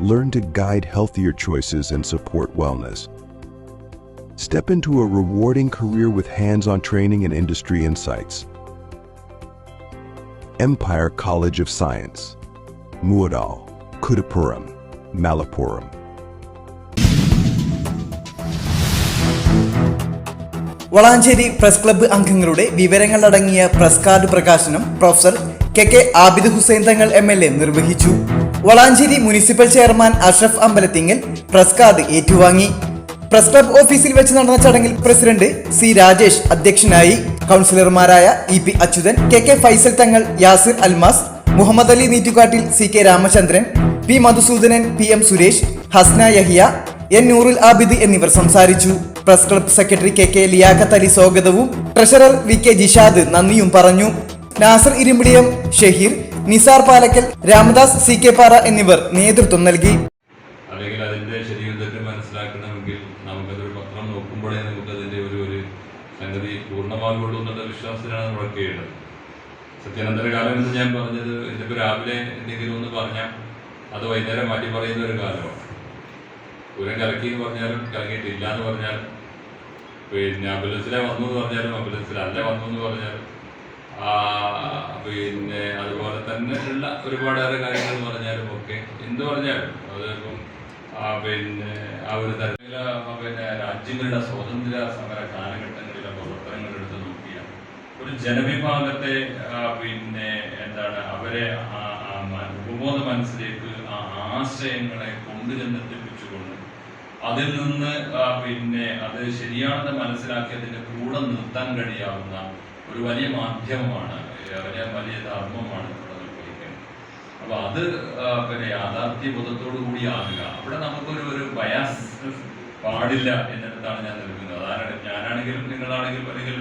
Learn to guide healthier choices and support wellness. Step into a rewarding career with hands on training and industry insights. Empire College of Science. Muadal, Kudapuram, Malappuram. Valanchery press club അംഗങ്ങളുടെ വിവരങ്ങളടങ്ങിയ press card പ്രകാശനം professor K K Abid Hussain Thangal M L A നിർവഹിച്ചു Valanchery municipal chairman Ashraf Ambalathingal press card ഏറ്റുവാങ്ങി. Press club ഓഫീസിൽ വെച്ച് നടന്ന ചടങ്ങിൽ president C Rajesh അധ്യക്ഷനായി. കൗൺസിലർമാരായ E P Achuthan K K Faisal Thangal Yasir Almas Muhammad Ali Neettukattil C K Ramachandran P Madhusoodanan P M Suresh Hasna Yahiya N Noorul Abid എന്നിവർ സംസാരിച്ചു. Press club secretary K K Liyakath Ali സ്വാഗതവും treasurer V K Jishad നന്ദിയും പറഞ്ഞു. Nasar Irimbiliyam Shaheer Nisar Palakkal Ramadas C K Para എന്നിവർ നേതൃത്വം നൽകി. ശരീരത്തിൽ മനസ്സിലാക്കണമെങ്കിൽ പത്രം ഒരു ഒരു സംഗതി പൂർണമാകുള്ളൂ എന്നുള്ള വിശ്വാസത്തിലാണ് നമ്മൾ വർക്ക് ചെയ്യുന്നത് കാലം എന്ന് ഞാൻ പറഞ്ഞത് ഇതിപ്പോൾ രാവിലെ എന്തെങ്കിലും ഒന്ന് പറഞ്ഞാൽ അത് വൈകുന്നേരം മാറ്റി പറയുന്ന ഒരു കാലമാണ്. പൂരം കലക്കി എന്ന് പറഞ്ഞാലും കലങ്ങിയിട്ടില്ല എന്ന് പറഞ്ഞാലും പിന്നെ അമ്പലത്തിലെ വന്നു എന്ന് പറഞ്ഞാലും അല്ല വന്നു എന്ന് പറഞ്ഞാലും പിന്നെ അതുപോലെ ഉള്ള ഒരുപാടേറെ കാര്യങ്ങൾ പറഞ്ഞാലും ഒക്കെ എന്ത് പറഞ്ഞാലും അതിപ്പം പിന്നെ ആ ഒരു തരത്തില പിന്നെ രാജ്യങ്ങളുടെ സ്വാതന്ത്ര്യ സമര കാലഘട്ടങ്ങളിലെ പ്രവർത്തനങ്ങൾ എടുത്ത് നോക്കിയാൽ ഒരു ജനവിഭാഗത്തെ പിന്നെ എന്താണ് അവരെ ഉപബോധ മനസ്സിലേക്ക് ആ ആശയങ്ങളെ കൊണ്ടുചെന്നെത്തിപ്പിച്ചുകൊണ്ട് അതിൽ നിന്ന് പിന്നെ അത് ശരിയാണെന്ന് മനസ്സിലാക്കി അതിന്റെ കൂടെ നിർത്താൻ കഴിയാവുന്ന ഒരു വലിയ മാധ്യമമാണ് വലിയ വലിയ ധർമ്മമാണ്. അപ്പൊ അത് പിന്നെ യാഥാർത്ഥ്യ ബോധത്തോടു കൂടി ആകുക. അവിടെ നമുക്കൊരു ഒരു ബയാസ് പാടില്ല എന്നിടത്താണ് ഞാൻ നിൽക്കുന്നത്. അതാണ് ഞാനാണെങ്കിലും നിങ്ങളാണെങ്കിലും അല്ലെങ്കിൽ